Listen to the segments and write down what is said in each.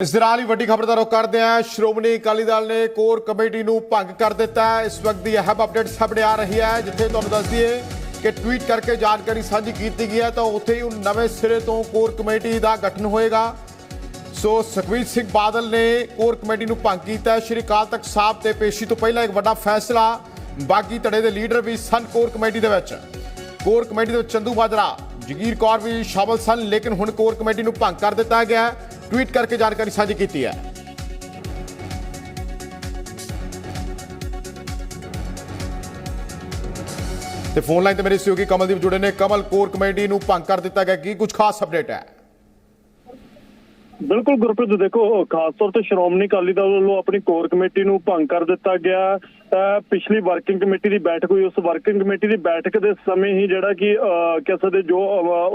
ਇਸ ਦੇ ਨਾਲ ਹੀ ਵੱਡੀ ਖਬਰ ਦਾ ਰੁਖ ਕਰਦੇ ਹਾਂ। ਸ਼੍ਰੋਮਣੀ ਅਕਾਲੀ ਦਲ ਨੇ ਕੋਰ ਕਮੇਟੀ ਨੂੰ ਭੰਗ ਕਰ ਦਿੱਤਾ ਇਸ ਵਕਤ ਦੀ ਅਹਿਮ ਅਪਡੇਟ ਸਾਹਮਣੇ ਆ ਰਹੀ ਹੈ, ਜਿੱਥੇ ਤੁਹਾਨੂੰ ਦੱਸ ਦਈਏ ਕਿ ਟਵੀਟ ਕਰਕੇ ਜਾਣਕਾਰੀ ਸਾਂਝੀ ਕੀਤੀ ਗਈ ਹੈ ਤਾਂ ਉੱਥੇ ਹੀ ਹੁਣ ਨਵੇਂ ਸਿਰੇ ਤੋਂ ਕੋਰ ਕਮੇਟੀ ਦਾ ਗਠਨ ਹੋਏਗਾ। ਸੋ ਸੁਖਬੀਰ ਸਿੰਘ ਬਾਦਲ ਨੇ ਕੋਰ ਕਮੇਟੀ ਨੂੰ ਭੰਗ ਕੀਤਾ ਹੈ। ਸ਼੍ਰੀ ਅਕਾਲ ਤਖਤ ਸਾਹਿਬ ਤੇ ਪੇਸ਼ੀ ਤੋਂ ਪਹਿਲਾਂ ਇੱਕ ਵੱਡਾ ਫੈਸਲਾ, ਬਾਗੀ ਧੜੇ ਦੇ ਲੀਡਰ ਵੀ ਸਨ ਕੋਰ ਕਮੇਟੀ ਦੇ ਵਿੱਚ। ਕੋਰ ਕਮੇਟੀ ਦੇ ਵਿੱਚ ਚੰਦੂ ਮਾਜਰਾ ਜਗੀਰ ਕੌਰ ਵੀ ਸ਼ਾਮਲ ਸਨ, ਲੇਕਿਨ ਹੁਣ ਕੋਰ ਕਮੇਟੀ ਨੂੰ ਭੰਗ ਕਰ ਦਿੱਤਾ ਗਿਆ ਹੈ। ਟਵੀਟ ਕਰਕੇ ਜਾਣਕਾਰੀ ਸਾਂਝੀ ਕੀਤੀ ਹੈ। ਤੇ ਫੋਨ ਲਾਈਨ ਤੇ ਮੇਰੇ ਸਹਿਯੋਗੀ ਕਮਲਦੀਪ ਜੁੜੇ ਨੇ। ਕਮਲ, ਕੋਰ ਕਮੇਟੀ ਨੂੰ ਭੰਗ ਕਰ ਦਿੱਤਾ ਗਿਆ। ਕੀ ਕੁਝ ਖਾਸ ਅਪਡੇਟ ਹੈ? ਬਿਲਕੁਲ ਗੁਰਪ੍ਰੀਤ ਦੇਖੋ, ਖਾਸ ਤੌਰ ਤੇ ਸ਼੍ਰੋਮਣੀ ਅਕਾਲੀ ਦਲ ਵੱਲੋਂ ਆਪਣੀ ਕੋਰ ਕਮੇਟੀ ਨੂੰ ਭੰਗ ਕਰ ਦਿੱਤਾ ਗਿਆ। ਪਿਛਲੀ ਵਰਕਿੰਗ ਕਮੇਟੀ ਦੀ ਬੈਠਕ ਹੋਈ। ਉਸ ਵਰਕਿੰਗ ਕਮੇਟੀ ਦੀ ਬੈਠਕ ਦੇ ਸਮੇਂ ਹੀ ਜਿਹੜਾ ਕਿ ਅਹ, ਕਹਿ ਸਕਦੇ ਜੋ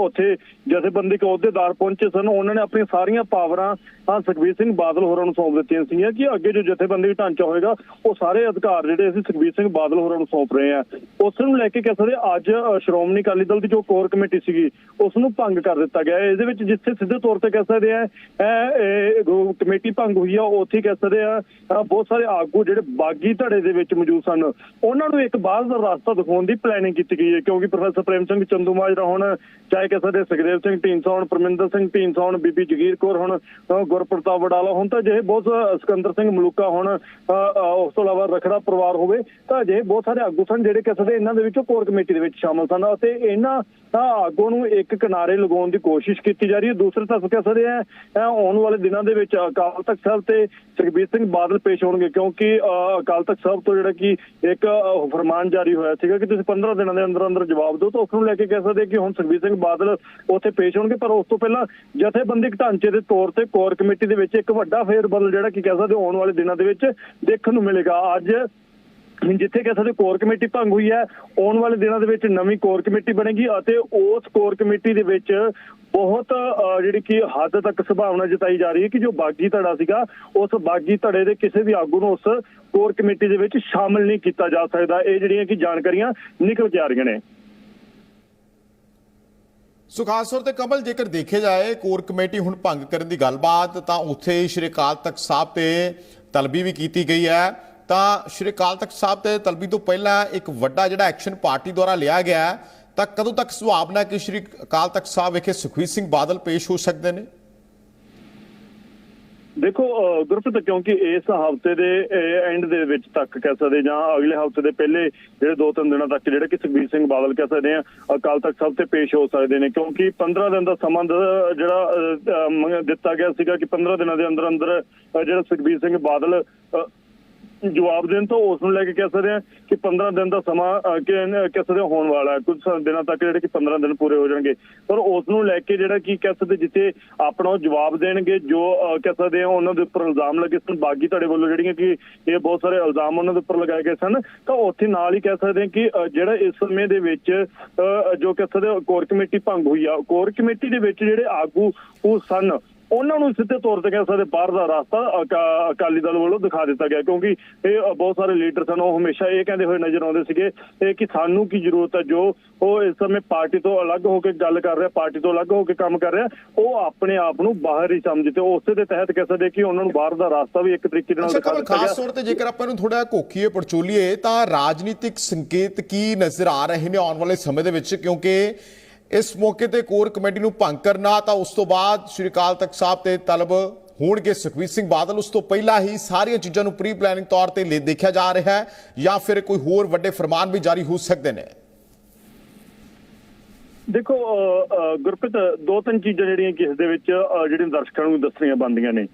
ਉੱਥੇ ਜਥੇਬੰਦੀ ਅਹੁਦੇਦਾਰ ਪਹੁੰਚੇ ਸਨ ਉਹਨਾਂ ਨੇ ਆਪਣੀਆਂ ਸਾਰੀਆਂ ਪਾਵਰਾਂ ਹਾਂ ਸੁਖਬੀਰ ਸਿੰਘ ਬਾਦਲ ਹੋਰਾਂ ਨੂੰ ਸੌਂਪ ਦਿੱਤੀਆਂ ਸੀਗੀਆਂ ਕਿ ਅੱਗੇ ਜੋ ਜਥੇਬੰਦੀ ਢਾਂਚਾ ਹੋਏਗਾ, ਉਹ ਸਾਰੇ ਅਧਿਕਾਰ ਜਿਹੜੇ ਅਸੀਂ ਸੁਖਬੀਰ ਸਿੰਘ ਬਾਦਲ ਹੋਰਾਂ ਨੂੰ ਸੌਂਪ ਰਹੇ ਹਾਂ ਉਸ ਨੂੰ ਲੈ ਕੇ ਕਹਿ ਸਕਦੇ ਅੱਜ ਸ਼੍ਰੋਮਣੀ ਅਕਾਲੀ ਦਲ ਦੀ ਜੋ ਕੋਰ ਕਮੇਟੀ ਸੀਗੀ, ਉਸ ਨੂੰ ਭੰਗ ਕਰ ਦਿੱਤਾ ਗਿਆ ਹੈ। ਇਹਦੇ ਵਿੱਚ ਜਿੱਥੇ ਸਿੱਧੇ ਤੌਰ ਤੇ ਕਹਿ ਸਕਦੇ ਆ ਕਮੇਟੀ ਭੰਗ ਹੋਈ ਆ ਉੱਥੇ ਕਹਿ ਸਕਦੇ ਆ ਬਹੁਤ ਸਾਰੇ ਆਗੂ ਜਿਹੜੇ ਬਾਗੀ ਧੜੇ ਦੇ ਵਿੱਚ ਮੌਜੂਦ ਸਨ, ਉਹਨਾਂ ਨੂੰ ਇੱਕ ਬਾਹਰ ਦਾ ਰਸਤਾ ਦਿਖਾਉਣ ਦੀ ਪਲੈਨਿੰਗ ਕੀਤੀ ਗਈ ਹੈ, ਕਿਉਂਕਿ ਪ੍ਰੋਫੈਸਰ ਪ੍ਰੇਮ ਸਿੰਘ ਚੰਦੂਮਾਜਰਾ ਹੁਣ, ਚਾਹੇ ਕਹਿ ਸਕਦੇ ਸੁਖਦੇਵ ਸਿੰਘ ਢੀਂਡਸਾ ਹੁਣ, ਪਰਮਿੰਦਰ ਸਿੰਘ ਢੀਂਡਸਾ ਹੁਣ, ਬੀਬੀ ਜਗੀਰ ਕੌਰ ਹੁਣ ਗੁਰਪ੍ਰਤਾਪ ਵਡਾਲਾ ਹੁਣ ਤਾਂ ਜੇ ਬਹੁਤ ਸਿਕੰਦਰ ਸਿੰਘ ਮਲੂਕਾ ਹੁਣ ਉਸ ਤੋਂ ਇਲਾਵਾ ਰਖੜਾ ਪਰਿਵਾਰ ਹੋਵੇ ਤਾਂ ਜੇ ਬਹੁਤ ਸਾਰੇ ਆਗੂ ਸਨ ਜਿਹੜੇ ਕਹਿ ਸਕਦੇ ਇਹਨਾਂ ਦੇ ਵਿੱਚੋਂ ਕੋਰ ਕਮੇਟੀ ਦੇ ਵਿੱਚ ਸ਼ਾਮਲ ਸਨ। ਅਤੇ ਇਹਨਾਂ ਤਾਂ ਆਗੂ ਨੂੰ ਇੱਕ ਕਿਨਾਰੇ ਲਗਾਉਣ ਦੀ ਕੋਸ਼ਿਸ਼ ਕੀਤੀ ਜਾ ਰਹੀ ਹੈ। ਦੂਸਰੇ ਤਰਫ ਕਹਿ ਸਕਦੇ ਆ ਆਉਣ ਵਾਲੇ ਦਿਨਾਂ ਦੇ ਵਿੱਚ ਅਕਾਲ ਤਖਤ ਸਾਹਿਬ ਤੇ ਸੁਖਬੀਰ ਸਿੰਘ ਬਾਦਲ ਪੇਸ਼ ਹੋਣਗੇ ਕਿਉਂਕਿ ਅਹ, ਅਕਾਲ ਤਖਤ ਸਾਹਿਬ ਤੋਂ ਜਿਹੜਾ ਕਿ ਇੱਕ ਫਰਮਾਨ ਜਾਰੀ ਹੋਇਆ ਸੀਗਾ ਕਿ ਤੁਸੀਂ 15 ਦਿਨਾਂ ਦੇ ਅੰਦਰ ਅੰਦਰ ਜਵਾਬ ਦਿਓ ਤਾਂ ਉਸ ਨੂੰ ਲੈ ਕੇ ਕਹਿ ਸਕਦੇ ਕਿ ਹੁਣ ਸੁਖਬੀਰ ਸਿੰਘ ਬਾਦਲ ਉੱਥੇ ਪੇਸ਼ ਹੋਣਗੇ। ਪਰ ਉਸ ਤੋਂ ਪਹਿਲਾਂ ਜਥੇਬੰਦਿਕ ਢਾਂਚੇ ਦੇ ਤੌਰ ਤੇ ਕੋਰ ਕਮੇਟੀ ਦੇ ਵਿੱਚ ਇੱਕ ਵੱਡਾ ਫੇਰ ਬਦਲ ਜਿਹੜਾ ਕਿ ਕਹਿ ਸਕਦੇ ਆਉਣ ਵਾਲੇ ਦਿਨਾਂ ਦੇ ਵਿੱਚ ਦੇਖਣ ਨੂੰ ਮਿਲੇਗਾ। ਅੱਜ ਜਿੱਥੇ ਕਿ ਸਾਡੇ ਕੋਰ ਕਮੇਟੀ ਭੰਗ ਹੋਈ ਹੈ, ਆਉਣ ਵਾਲੇ ਦਿਨਾਂ ਦੇ ਵਿੱਚ ਨਵੀਂ ਕੋਰ ਕਮੇਟੀ ਬਣੇਗੀ ਅਤੇ ਉਸ ਕੋਰ ਕਮੇਟੀ ਦੇ ਵਿੱਚ ਬਹੁਤ ਜਿਹੜੀ ਕਿ ਹੱਦ ਤੱਕ ਸੰਭਾਵਨਾ ਜਤਾਈ ਜਾ ਰਹੀ ਹੈ ਕਿ ਜੋ ਬਾਗੀ ਧੜਾ ਸੀਗਾ, ਉਸ ਬਾਗੀ ਧੜੇ ਦੇ ਕਿਸੇ ਵੀ ਆਗੂ ਨੂੰ ਉਸ ਕੋਰ ਕਮੇਟੀ ਦੇ ਵਿੱਚ ਸ਼ਾਮਲ ਨਹੀਂ ਕੀਤਾ ਜਾ ਸਕਦਾ। ਇਹ ਜਿਹੜੀਆਂ ਕਿ ਜਾਣਕਾਰੀਆਂ ਨਿਕਲ ਕੇ ਆ ਰਹੀਆਂ ਨੇ। ਸੋ ਖਾਸ ਤੌਰ ਤੇ ਕਮਲ, ਜੇਕਰ ਦੇਖਿਆ ਜਾਏ, ਕੋਰ ਕਮੇਟੀ ਹੁਣ ਭੰਗ ਕਰਨ ਦੀ ਗੱਲਬਾਤ, ਤਾਂ ਉੱਥੇ ਸ਼੍ਰੀ ਅਕਾਲ ਤਖਤ ਸਾਹਿਬ ਤੇ ਤਲਬੀ ਵੀ ਕੀਤੀ ਗਈ ਹੈ। ਤਾਂ ਸ਼੍ਰੀ ਅਕਾਲ ਤਖਤ ਸਾਹਿਬ ਤੇ ਤਲਬੀ ਤੋਂ ਪਹਿਲਾਂ ਇੱਕ ਵੱਡਾ ਜਿਹੜਾ ਐਕਸ਼ਨ ਪਾਰਟੀ ਦੁਆਰਾ ਲਿਆ ਗਿਆ ਤਾਂ ਕਦੋਂ ਤੱਕ ਸੁਭਾਵਨਾ ਕਿ ਸ਼੍ਰੀ ਅਕਾਲ ਤਖਤ ਸਾਹਿਬ ਵਿਖੇ ਸੁਖਬੀਰ ਸਿੰਘ ਬਾਦਲ ਪੇਸ਼ ਹੋ ਸਕਦੇ ਨੇ? ਦੇਖੋ ਗੁਰਪ੍ਰੀਤ, ਕਿਉਂਕਿ ਇਸ ਹਫ਼ਤੇ ਦੇ ਐਂਡ ਦੇ ਵਿੱਚ ਤੱਕ ਕਹਿ ਸਕਦੇ ਜਾਂ ਅਗਲੇ ਹਫ਼ਤੇ ਦੇ ਪਹਿਲੇ ਜਿਹੜੇ ਦੋ ਤਿੰਨ ਦਿਨਾਂ ਤੱਕ ਜਿਹੜੇ ਕਿ ਸੁਖਬੀਰ ਸਿੰਘ ਬਾਦਲ ਕਹਿ ਸਕਦੇ ਆ, ਅਕਾਲ ਤਖਤ ਸਾਹਿਬ ਤੇ ਪੇਸ਼ ਹੋ ਸਕਦੇ ਨੇ, ਕਿਉਂਕਿ 15 ਦਿਨ ਦਾ ਸਮਾਂ ਜਿਹੜਾ ਦਿੱਤਾ ਗਿਆ ਸੀਗਾ ਕਿ 15 ਦਿਨਾਂ ਦੇ ਅੰਦਰ ਅੰਦਰ ਜਿਹੜਾ ਸੁਖਬੀਰ ਸਿੰਘ ਬਾਦਲ ਜਵਾਬ ਦੇਣ ਤੋਂ ਉਸ ਨੂੰ ਲੈ ਕੇ ਕਹਿ ਸਕਦੇ ਆ ਕਿ 15 ਦਿਨ ਦਾ ਸਮਾਂ ਕਹਿ ਸਕਦੇ ਆ ਹੋਣ ਵਾਲਾ ਹੈ। ਕੁਝ ਦਿਨਾਂ ਤੱਕ ਜਿਹੜੇ ਕਿ 15 ਦਿਨ ਪੂਰੇ ਹੋ ਜਾਣਗੇ। ਪਰ ਉਸ ਨੂੰ ਲੈ ਕੇ ਜਿਹੜਾ ਕੀ ਕਹਿ ਸਕਦੇ ਜਿੱਥੇ ਆਪਣਾ ਉਹ ਜਵਾਬ ਦੇਣਗੇ ਜੋ ਕਹਿ ਸਕਦੇ ਆ ਉਹਨਾਂ ਦੇ ਉੱਪਰ ਇਲਜ਼ਾਮ ਲੱਗੇ ਸਨ ਬਾਗੀ ਤੁਹਾਡੇ ਵੱਲੋਂ ਜਿਹੜੀਆਂ ਕਿ ਇਹ ਬਹੁਤ ਸਾਰੇ ਇਲਜ਼ਾਮ ਉਹਨਾਂ ਦੇ ਉੱਪਰ ਲਗਾਏ ਗਏ ਸਨ ਤਾਂ ਉੱਥੇ ਨਾਲ ਹੀ ਕਹਿ ਸਕਦੇ ਆ ਕਿ ਜਿਹੜਾ ਇਸ ਸਮੇਂ ਦੇ ਵਿੱਚ ਅਹ, ਜੋ ਕਹਿ ਸਕਦੇ ਆ, ਕੋਰ ਕਮੇਟੀ ਭੰਗ ਹੋਈ ਆ ਕੋਰ ਕਮੇਟੀ ਦੇ ਵਿੱਚ ਜਿਹੜੇ ਆਗੂ ਉਹ ਸਨ ਉਹਨਾਂ ਨੂੰ ਸਿੱਧੇ ਤੌਰ ਤੇ ਕਹਿ ਸਕਦੇ ਬਾਹਰ ਦਾ ਰਸਤਾ ਅਕਾ- ਅਕਾਲੀ ਦਲ ਵੱਲੋਂ ਦਿਖਾ ਦਿੱਤਾ ਗਿਆ ਕਿਉਂਕਿ ਇਹ ਬਹੁਤ ਸਾਰੇ ਲੀਡਰ ਸਨ ਉਹ ਹਮੇਸ਼ਾ ਇਹ ਕਹਿੰਦੇ ਹੋਏ ਨਜ਼ਰ ਆਉਂਦੇ ਸੀਗੇ ਇਹ ਕਿ ਸਾਨੂੰ ਕੀ ਜ਼ਰੂਰਤ ਹੈ ਜੋ ਉਹ ਇਸ ਸਮੇਂ ਪਾਰਟੀ ਤੋਂ ਅਲੱਗ ਹੋ ਕੇ ਗੱਲ ਕਰ ਰਿਹਾ ਪਾਰਟੀ ਤੋਂ ਅਲੱਗ ਹੋ ਕੇ ਕੰਮ ਕਰ ਰਿਹਾ ਉਹ ਆਪਣੇ ਆਪ ਨੂੰ ਬਾਹਰ ਹੀ ਸਮਝਦੇ ਉਸੇ ਦੇ ਤਹਿਤ ਕਹਿ ਸਕਦੇ ਕਿ ਉਹਨਾਂ ਨੂੰ ਬਾਹਰ ਦਾ ਰਸਤਾ ਵੀ ਇੱਕ ਤਰੀਕੇ ਨਾਲ ਦਿਖਾ ਦਿੱਤਾ ਖਾਸ ਗਿਆ ਤੌਰ ਤੇ ਜੇਕਰ ਆਪਾਂ ਨੂੰ ਥੋੜਾ ਕੋਖੀਏ ਪਰਚੋਲੀਏ ਤਾਂ ਰਾਜਨੀਤਿਕ ਸੰਕੇਤ ਕੀ ਨਜ਼ਰ ਆ ਰਹੇ ਨੇ ਆਉਣ ਵਾਲੇ ਸਮੇਂ ਦੇ ਵਿੱਚ? ਕਿਉਂਕਿ ਇਸ ਮੌਕੇ ਤੇ ਕੋਰ ਕਮੇਟੀ ਨੂੰ ਭੰਗ ਕਰਨਾ ਤਾਂ ਉਸ ਤੋਂ ਬਾਅਦ ਸ਼੍ਰੀ ਅਕਾਲ ਤਖਤ ਸਾਹਿਬ ਤੇ ਤਲਬ ਹੋਣਗੇ ਸੁਖਬੀਰ ਸਿੰਘ ਬਾਦਲ। ਉਸ ਤੋਂ ਪਹਿਲਾਂ ਹੀ ਸਾਰੀਆਂ ਚੀਜ਼ਾਂ ਨੂੰ ਪ੍ਰੀ ਪਲੈਨਿੰਗ ਤੌਰ ਤੇ ਲੈ ਦੇਖਿਆ ਜਾ ਰਿਹਾ ਹੈ ਜਾਂ ਫਿਰ ਕੋਈ ਹੋਰ ਵੱਡੇ ਫਰਮਾਨ ਵੀ ਜਾਰੀ ਹੋ ਸਕਦੇ ਨੇ। ਦੇਖੋ ਗੁਰਪ੍ਰੀਤ, ਦੋ ਤਿੰਨ ਚੀਜ਼ਾਂ ਜਿਹੜੀਆਂ ਕਿ ਦੇ ਵਿੱਚ ਜਿਹੜੀਆਂ ਦਰਸ਼ਕਾਂ ਨੂੰ ਦੱਸਣੀਆਂ ਬਣਦੀਆਂ ਨੇ।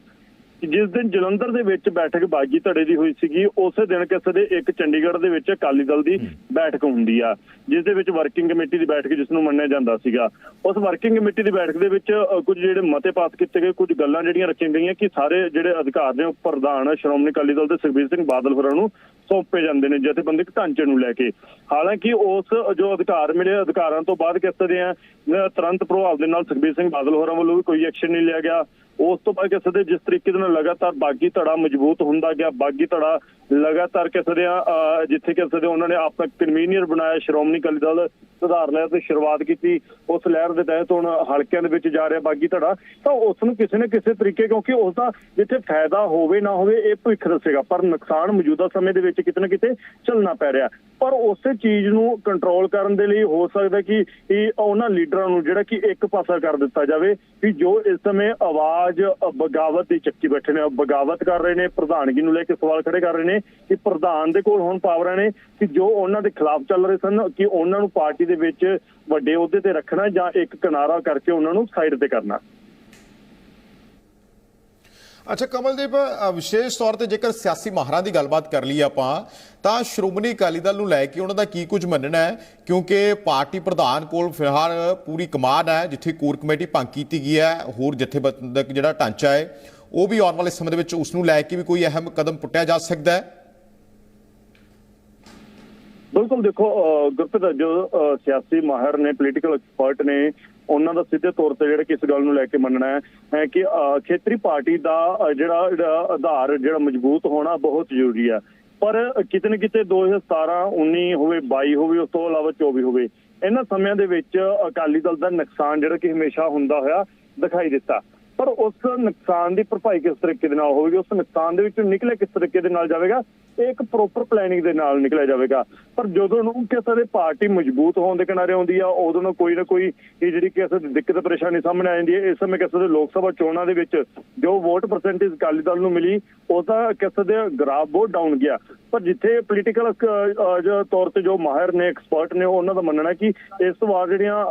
ਜਿਸ ਦਿਨ ਜਲੰਧਰ ਦੇ ਵਿੱਚ ਬੈਠਕ ਬਾਗੀ ਧੜੇ ਦੀ ਹੋਈ ਸੀਗੀ ਉਸੇ ਦਿਨ ਕਿਸੇ ਦੇ ਇੱਕ ਚੰਡੀਗੜ੍ਹ ਦੇ ਵਿੱਚ ਅਕਾਲੀ ਦਲ ਦੀ ਬੈਠਕ ਹੁੰਦੀ ਆ ਜਿਸ ਦੇ ਵਿੱਚ ਵਰਕਿੰਗ ਕਮੇਟੀ ਦੀ ਬੈਠਕ ਜਿਸ ਨੂੰ ਮੰਨਿਆ ਜਾਂਦਾ ਸੀਗਾ। ਉਸ ਵਰਕਿੰਗ ਕਮੇਟੀ ਦੀ ਬੈਠਕ ਦੇ ਵਿੱਚ ਕੁਝ ਜਿਹੜੇ ਮਤੇ ਪਾਸ ਕੀਤੇ ਗਏ ਕੁਝ ਗੱਲਾਂ ਜਿਹੜੀਆਂ ਰੱਖੀਆਂ ਗਈਆਂ ਕਿ ਸਾਰੇ ਜਿਹੜੇ ਅਧਿਕਾਰ ਨੇ ਉਹ ਪ੍ਰਧਾਨ ਸ਼੍ਰੋਮਣੀ ਅਕਾਲੀ ਦਲ ਦੇ ਸੁਖਬੀਰ ਸਿੰਘ ਬਾਦਲ ਹੋਰਾਂ ਨੂੰ ਸੌਂਪੇ ਜਾਂਦੇ ਨੇ ਜਥੇਬੰਦਕ ਢਾਂਚੇ ਨੂੰ ਲੈ ਕੇ। ਹਾਲਾਂਕਿ ਉਸ ਜੋ ਅਧਿਕਾਰ ਮਿਲੇ ਅਧਿਕਾਰਾਂ ਤੋਂ ਬਾਅਦ ਆ ਅਹ ਤੁਰੰਤ ਪ੍ਰਭਾਵ ਦੇ ਨਾਲ ਸੁਖਬੀਰ ਸਿੰਘ ਬਾਦਲ ਹੋਰਾਂ ਵੱਲੋਂ ਵੀ ਕੋਈ ਐਕਸ਼ਨ ਨਹੀਂ ਲਿਆ ਗਿਆ। ਉਸ ਤੋਂ ਬਾਅਦ ਕਿਸੇ ਦੇ ਜਿਸ ਤਰੀਕੇ ਦੇ ਨਾਲ ਲਗਾਤਾਰ ਬਾਗੀ ਧੜਾ ਮਜ਼ਬੂਤ ਹੁੰਦਾ ਗਿਆ ਬਾਗੀ ਧੜਾ ਲਗਾਤਾਰ ਕਿਸੇ ਦੇ ਅਹ, ਜਿੱਥੇ ਕਿਸੇ ਦੇ ਉਹਨਾਂ ਨੇ ਆਪਣਾ ਕਨਵੀਨੀਅਰ ਬਣਾਇਆ ਸ਼੍ਰੋਮਣੀ ਅਕਾਲੀ ਦਲ ਸੁਧਾਰ ਲਹਿਰ ਤੋਂ ਸ਼ੁਰੂਆਤ ਕੀਤੀ ਉਸ ਲਹਿਰ ਦੇ ਤਹਿਤ ਹੁਣ ਹਲਕਿਆਂ ਦੇ ਵਿੱਚ ਜਾ ਰਿਹਾ ਬਾਗੀ ਧੜਾ ਤਾਂ ਉਸ ਨੂੰ ਕਿਸੇ ਨਾ ਕਿਸੇ ਤਰੀਕੇ ਕਿਉਂਕਿ ਉਸ ਦਾ ਜਿੱਥੇ ਫਾਇਦਾ ਹੋਵੇ ਨਾ ਹੋਵੇ ਇਹ ਭਵਿੱਖ ਦੱਸੇਗਾ ਪਰ ਨੁਕਸਾਨ ਮੌਜੂਦਾ ਸਮੇਂ ਦੇ ਵਿੱਚ ਕਿਤੇ ਨਾ ਕਿਤੇ ਚੱਲਣਾ ਪੈ ਰਿਹਾ। ਪਰ ਉਸੇ ਚੀਜ਼ ਨੂੰ ਕੰਟਰੋਲ ਕਰਨ ਦੇ ਲਈ ਹੋ ਸਕਦਾ ਕਿ ਉਹਨਾਂ ਲੀਡਰਾਂ ਨੂੰ ਜਿਹੜਾ ਕਿ ਇੱਕ ਪਾਸਾ ਕਰ ਦਿੱਤਾ ਜਾਵੇ ਕਿ ਜੋ ਇਸ ਸਮੇਂ ਆਵਾਜ਼ ਅ, ਬਗਾਵਤ ਦੀ ਚੱਕੀ ਬੈਠੇ ਨੇ ਬਗਾਵਤ ਕਰ ਰਹੇ ਨੇ ਪ੍ਰਧਾਨਗੀ ਨੂੰ ਲੈ ਕੇ ਸਵਾਲ ਖੜੇ ਕਰ ਰਹੇ ਨੇ ਕਿ ਪ੍ਰਧਾਨ ਦੇ ਕੋਲ ਹੁਣ ਪਾਵਰਾਂ ਨੇ ਕਿ ਜੋ ਉਹਨਾਂ ਦੇ ਖਿਲਾਫ ਚੱਲ ਰਹੇ ਸਨ ਕਿ ਉਹਨਾਂ ਨੂੰ ਪਾਰਟੀ ਦੇ ਵਿੱਚ ਵੱਡੇ ਅਹੁਦੇ ਤੇ ਰੱਖਣਾ ਜਾਂ ਇੱਕ ਕਿਨਾਰਾ ਕਰਕੇ ਉਹਨਾਂ ਨੂੰ ਸਾਈਡ ਤੇ ਕਰਨਾ। ਅੱਛਾ, ਕਮਲਦੀਪ ਵਿਸ਼ੇਸ਼ ਤੌਰ ਤੇ ਜੇਕਰ ਸਿਆਸੀ ਮਾਹਰਾਂ ਦੀ ਗੱਲਬਾਤ ਕਰ ਲਈ ਆਪਾਂ, ਤਾਂ ਸ਼੍ਰੋਮਣੀ ਅਕਾਲੀ ਦਲ ਨੂੰ ਲੈ ਕੇ ਉਹਨਾਂ ਦਾ ਕੀ ਕੁਝ ਮੰਨਣਾ ਹੈ? ਕਿਉਂਕਿ ਪਾਰਟੀ ਪ੍ਰਧਾਨ ਕੋਲ ਫਿਲਹਾਲ ਪੂਰੀ ਕਮਾਨ ਹੈ, ਜਿੱਥੇ ਕੋਰ ਕਮੇਟੀ ਭੰਗ ਕੀਤੀ ਗਈ ਹੈ, ਹੋਰ ਜਥੇਬੰਦਕ ਜਿਹੜਾ ਢਾਂਚਾ ਹੈ, ਉਹ ਵੀ ਆਉਣ ਵਾਲੇ ਸਮੇਂ ਦੇ ਵਿੱਚ ਉਸ ਨੂੰ ਲੈ ਕੇ ਵੀ ਕੋਈ ਅਹਿਮ ਕਦਮ ਪੁੱਟਿਆ ਜਾ ਸਕਦਾ ਹੈ? ਬਿਲਕੁਲ ਦੇਖੋ ਅਹ ਗੁਰਪ੍ਰੀਤ, ਜੋ ਸਿਆਸੀ ਮਾਹਰ ਨੇ ਪੋਲੀਟੀਕਲ ਐਕਸਪਰਟ ਨੇ ਉਹਨਾਂ ਦਾ ਸਿੱਧੇ ਤੌਰ ਤੇ ਜਿਹੜਾ ਕਿ ਇਸ ਗੱਲ ਨੂੰ ਲੈ ਕੇ ਮੰਨਣਾ ਹੈ ਕਿ ਖੇਤਰੀ ਪਾਰਟੀ ਦਾ ਜਿਹੜਾ ਆਧਾਰ, ਜਿਹੜਾ ਮਜ਼ਬੂਤ ਹੋਣਾ ਬਹੁਤ ਜ਼ਰੂਰੀ ਹੈ। ਪਰ ਕਿਤੇ ਨਾ ਕਿਤੇ 2017 19 ਹੋਵੇ 22 ਹੋਵੇ, ਉਸ ਤੋਂ ਇਲਾਵਾ 24 ਹੋਵੇ, ਇਹਨਾਂ ਸਮਿਆਂ ਦੇ ਵਿੱਚ ਅਕਾਲੀ ਦਲ ਦਾ ਨੁਕਸਾਨ ਜਿਹੜਾ ਕਿ ਹਮੇਸ਼ਾ ਹੁੰਦਾ ਹੋਇਆ ਦਿਖਾਈ ਦਿੱਤਾ। ਪਰ ਉਸ ਨੁਕਸਾਨ ਦੀ ਭਰਪਾਈ ਕਿਸ ਤਰੀਕੇ ਦੇ ਨਾਲ ਹੋਵੇਗੀ? ਉਸ ਨੁਕਸਾਨ ਦੇ ਵਿੱਚੋਂ ਨਿਕਲੇ ਕਿਸ ਤਰੀਕੇ ਦੇ ਨਾਲ ਜਾਵੇਗਾ? ਇਹ ਇੱਕ ਪ੍ਰੋਪਰ ਪਲੈਨਿੰਗ ਦੇ ਨਾਲ ਨਿਕਲਿਆ ਜਾਵੇਗਾ। ਪਰ ਜਦੋਂ ਨੂੰ ਕਿਸੇ ਦੇ ਪਾਰਟੀ ਮਜ਼ਬੂਤ ਹੋਣ ਦੇ ਕਿਨਾਰੇ ਆਉਂਦੀ ਆ, ਉਦੋਂ ਨੂੰ ਕੋਈ ਨਾ ਕੋਈ ਇਹ ਜਿਹੜੀ ਕਿਸੇ ਦੀ ਦਿੱਕਤ, ਪਰੇਸ਼ਾਨੀ ਸਾਹਮਣੇ ਆ ਜਾਂਦੀ ਹੈ। ਇਸ ਸਮੇਂ ਕਿਸੇ ਦੇ ਲੋਕ ਸਭਾ ਚੋਣਾਂ ਦੇ ਵਿੱਚ ਜੋ ਵੋਟ ਪਰਸੈਂਟੇਜ ਅਕਾਲੀ ਦਲ ਨੂੰ ਮਿਲੀ, ਉਹਦਾ ਕਿਸੇ ਦੇ ਗ੍ਰਾਫ ਬਹੁਤ ਡਾਊਨ ਗਿਆ। ਪਰ ਜਿੱਥੇ ਪੋਲੀਟੀਕਲ ਜੋ ਤੌਰ ਤੇ ਜੋ ਮਾਹਿਰ ਨੇ ਐਕਸਪਰਟ ਨੇ, ਉਹਨਾਂ ਦਾ ਮੰਨਣਾ ਕਿ ਇਸ ਵਾਰ ਜਿਹੜੀਆਂ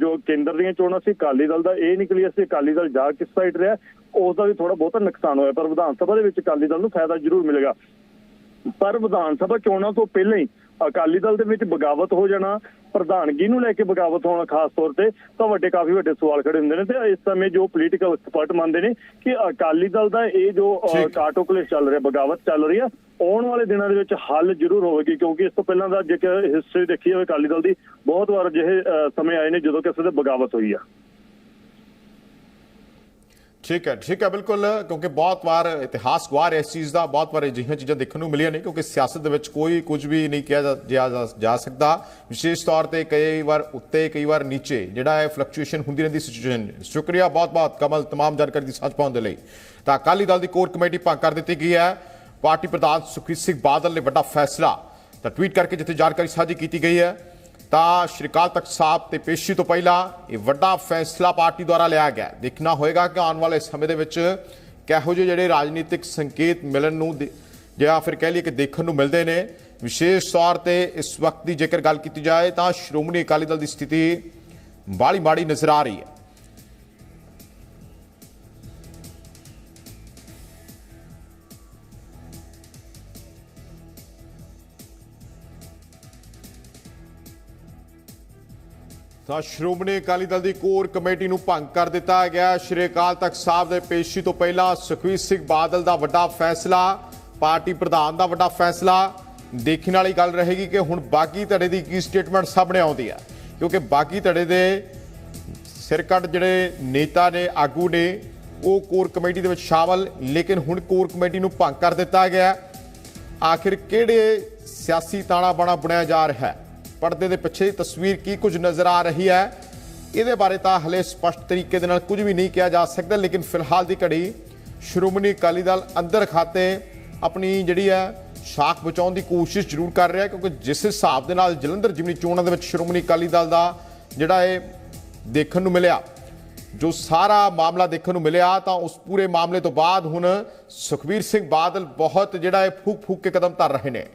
ਜੋ ਕੇਂਦਰ ਦੀਆਂ ਚੋਣਾਂ ਸੀ, ਅਕਾਲੀ ਦਲ ਦਾ, ਇਹ ਨਿਕਲੀ ਸੀ ਅਕਾਲੀ ਦਲ ਜਾ ਕਿਸ ਸਾਈਡ ਰਿਹਾ ਉਸ ਦਾ ਵੀ ਥੋੜਾ ਬਹੁਤਾ ਨੁਕਸਾਨ ਹੋਇਆ ਪਰ ਵਿਧਾਨ ਸਭਾ ਦੇ ਵਿੱਚ ਅਕਾਲੀ ਦਲ ਨੂੰ ਫਾਇਦਾ ਜ਼ਰੂਰ ਮਿਲੇਗਾ ਪਰ ਵਿਧਾਨ ਸਭਾ ਚੋਣਾਂ ਤੋਂ ਪਹਿਲਾਂ ਹੀ ਅਕਾਲੀ ਦਲ ਦੇ ਵਿੱਚ ਬਗਾਵਤ ਹੋ ਜਾਣਾ ਪ੍ਰਧਾਨਗੀ ਨੂੰ ਲੈ ਕੇ ਬਗਾਵਤ ਹੋਣਾ ਖਾਸ ਤੌਰ ਤੇ ਤਾਂ ਵੱਡੇ ਕਾਫੀ ਵੱਡੇ ਸਵਾਲ ਖੜੇ ਹੁੰਦੇ ਨੇ ਤੇ ਇਸ ਸਮੇਂ ਜੋ ਪੋਲੀਟੀਕਲ ਐਕਸਪਰਟ ਮੰਨਦੇ ਨੇ ਕਿ ਅਕਾਲੀ ਦਲ ਦਾ ਇਹ ਜੋ ਅ, ਠੀਕ। ਕਾਟੋਕਲੇਸ਼ ਚੱਲ ਰਿਹਾ ਬਗਾਵਤ ਚੱਲ ਰਹੀ ਆ ਆਉਣ ਵਾਲੇ ਦਿਨਾਂ ਦੇ ਵਿੱਚ ਹੱਲ ਜ਼ਰੂਰ ਹੋਵੇਗੀ ਕਿਉਂਕਿ ਇਸ ਤੋਂ ਪਹਿਲਾਂ ਦਾ ਜੇਕਰ ਹਿਸਟਰੀ ਦੇਖੀ ਜਾਵੇ ਅਕਾਲੀ ਦਲ ਦੀ ਬਹੁਤ ਵਾਰ ਅਜਿਹੇ ਸਮੇਂ ਆਏ ਨੇ ਜਦੋਂ ਕਿਸੇ ਦੇ ਬਗਾਵਤ ਹੋਈ ਆ ਠੀਕ ਹੈ ਠੀਕ ਹੈ, ਬਿਲਕੁਲ, ਕਿਉਂਕਿ ਬਹੁਤ ਵਾਰ ਇਤਿਹਾਸ ਗਵਾਰ ਇਸ ਚੀਜ਼ ਦਾ, ਬਹੁਤ ਵਾਰ ਅਜਿਹੀਆਂ ਚੀਜ਼ਾਂ ਦੇਖਣ ਨੂੰ ਮਿਲੀਆਂ ਨੇ, ਕਿਉਂਕਿ ਸਿਆਸਤ ਦੇ ਵਿੱਚ ਕੋਈ ਕੁਝ ਵੀ ਨਹੀਂ ਕਿਹਾ ਜਾ ਜਾ ਸਕਦਾ। ਵਿਸ਼ੇਸ਼ ਤੌਰ ਤੇ ਕਈ ਵਾਰ ਉੱਤੇ, ਕਈ ਵਾਰ ਨੀਚੇ, ਜਿਹੜਾ ਹੈ ਫਲਕਚੁਏਸ਼ਨ ਹੁੰਦੀ ਰਹਿੰਦੀ ਸਿਚੁਏਸ਼ਨ ਸ਼ੁਕਰੀਆ ਬਹੁਤ ਬਹੁਤ, ਕਮਲ, ਤਮਾਮ ਜਾਣਕਾਰੀ ਦੀ ਸਾਂਝ ਪਾਉਣ ਦੇ ਲਈ। ਤਾਂ ਅਕਾਲੀ ਦਲ ਦੀ ਕੋਰ ਕਮੇਟੀ ਭੰਗ ਕਰ ਦਿੱਤੀ ਗਈ ਹੈ। ਪਾਰਟੀ ਪ੍ਰਧਾਨ ਸੁਖੀਤ ਸਿੰਘ ਬਾਦਲ ਨੇ ਵੱਡਾ ਫੈਸਲਾ, ਤਾਂ ਟਵੀਟ ਕਰਕੇ ਜਿੱਥੇ ਜਾਣਕਾਰੀ ਸਾਂਝੀ ਕੀਤੀ ਗਈ ਹੈ। ਤਾਂ ਸ਼੍ਰੀ ਅਕਾਲ ਤਖਤ ਸਾਹਿਬ ਤੇ ਪੇਸ਼ੀ ਤੋਂ ਪਹਿਲਾਂ ਇਹ ਵੱਡਾ ਫੈਸਲਾ ਪਾਰਟੀ ਦੁਆਰਾ ਲਿਆ ਗਿਆ। ਦੇਖਣਾ ਹੋਏਗਾ ਕਿ ਆਉਣ ਵਾਲੇ ਸਮੇਂ ਦੇ ਵਿੱਚ ਕਿਹੋ ਜਿਹੇ ਜਿਹੜੇ ਰਾਜਨੀਤਿਕ ਸੰਕੇਤ ਮਿਲਣ ਨੂੰ ਦੇ- ਜਾਂ ਫਿਰ ਕਹਿ ਲਈਏ ਕਿ ਦੇਖਣ ਨੂੰ ਮਿਲਦੇ ਨੇ। ਵਿਸ਼ੇਸ਼ ਤੌਰ ਤੇ ਇਸ ਵਕਤ ਦੀ ਜੇਕਰ ਗੱਲ ਕੀਤੀ ਜਾਏ ਤਾਂ ਸ਼੍ਰੋਮਣੀ ਅਕਾਲੀ ਦਲ ਦੀ ਸਥਿਤੀ ਬਾਲੀ ਮਾੜੀ ਨਜ਼ਰ ਆ ਰਹੀ ਹੈ। ਤਾਂ ਸ਼੍ਰੋਮਣੀ ਅਕਾਲੀ ਦਲ ਦੀ ਕੋਰ ਕਮੇਟੀ ਨੂੰ ਭੰਗ ਕਰ ਦਿੱਤਾ ਗਿਆ। ਸ਼੍ਰੀ ਅਕਾਲ ਤਖਤ ਸਾਹਿਬ ਦੇ ਪੇਸ਼ੀ ਤੋਂ ਪਹਿਲਾਂ ਸੁਖਬੀਰ ਸਿੰਘ ਬਾਦਲ ਦਾ ਵੱਡਾ ਫੈਸਲਾ, ਪਾਰਟੀ ਪ੍ਰਧਾਨ ਦਾ ਵੱਡਾ ਫੈਸਲਾ। ਦੇਖਣ ਵਾਲੀ ਗੱਲ ਰਹੇਗੀ ਕਿ ਹੁਣ ਬਾਗੀ ਧੜੇ ਦੀ ਕੀ ਸਟੇਟਮੈਂਟ ਸਾਹਮਣੇ ਆਉਂਦੀ ਹੈ ਕਿਉਂਕਿ ਬਾਗੀ ਧੜੇ ਦੇ ਸਿਰਕੱਟ ਜਿਹੜੇ ਨੇਤਾ ਨੇ, ਆਗੂ ਨੇ, ਉਹ ਕੋਰ ਕਮੇਟੀ ਦੇ ਵਿੱਚ ਸ਼ਾਮਲ, ਲੇਕਿਨ ਹੁਣ ਕੋਰ ਕਮੇਟੀ ਨੂੰ ਭੰਗ ਕਰ ਦਿੱਤਾ ਗਿਆ। ਆਖਿਰ ਕਿਹੜੇ ਸਿਆਸੀ ਤਾਣਾ ਬਾਣਾ ਬੁਣਿਆ ਜਾ ਰਿਹਾ ਹੈ? ਪਰਦੇ ਦੇ ਪਿੱਛੇ ਦੀ ਤਸਵੀਰ ਕੀ ਕੁਝ ਨਜ਼ਰ ਆ ਰਹੀ ਹੈ? ਇਹਦੇ ਬਾਰੇ ਤਾਂ ਹਲੇ ਸਪਸ਼ਟ ਤਰੀਕੇ ਦੇ ਨਾਲ ਕੁਝ ਵੀ ਨਹੀਂ ਕਿਹਾ ਜਾ ਸਕਦਾ, ਲੇਕਿਨ ਫਿਲਹਾਲ ਦੀ ਘੜੀ ਸ਼੍ਰੋਮਣੀ ਅਕਾਲੀ ਦਲ ਅੰਦਰ ਖਾਤੇ ਆਪਣੀ ਜਿਹੜੀ ਹੈ ਸ਼ਾਖ ਬਚਾਉਣ ਦੀ ਕੋਸ਼ਿਸ਼ ਜ਼ਰੂਰ ਕਰ ਰਿਹਾ ਕਿਉਂਕਿ ਜਿਸ ਹਿਸਾਬ ਦੇ ਨਾਲ ਜਲੰਧਰ ਜਿਮਨੀ ਚੋਣਾਂ ਦੇ ਵਿੱਚ ਸ਼੍ਰੋਮਣੀ ਅਕਾਲੀ ਦਲ ਦਾ ਜਿਹੜਾ ਇਹ ਦੇਖਣ ਨੂੰ ਮਿਲਿਆ, ਜੋ ਸਾਰਾ ਮਾਮਲਾ ਦੇਖਣ ਨੂੰ ਮਿਲਿਆ, ਤਾਂ ਉਸ ਪੂਰੇ ਮਾਮਲੇ ਤੋਂ ਬਾਅਦ ਹੁਣ ਸੁਖਬੀਰ ਸਿੰਘ ਬਾਦਲ ਬਹੁਤ ਜਿਹੜਾ ਹੈ ਫੂਕ ਫੂਕ ਕੇ ਕਦਮ ਧਰ ਰਹੇ ਨੇ।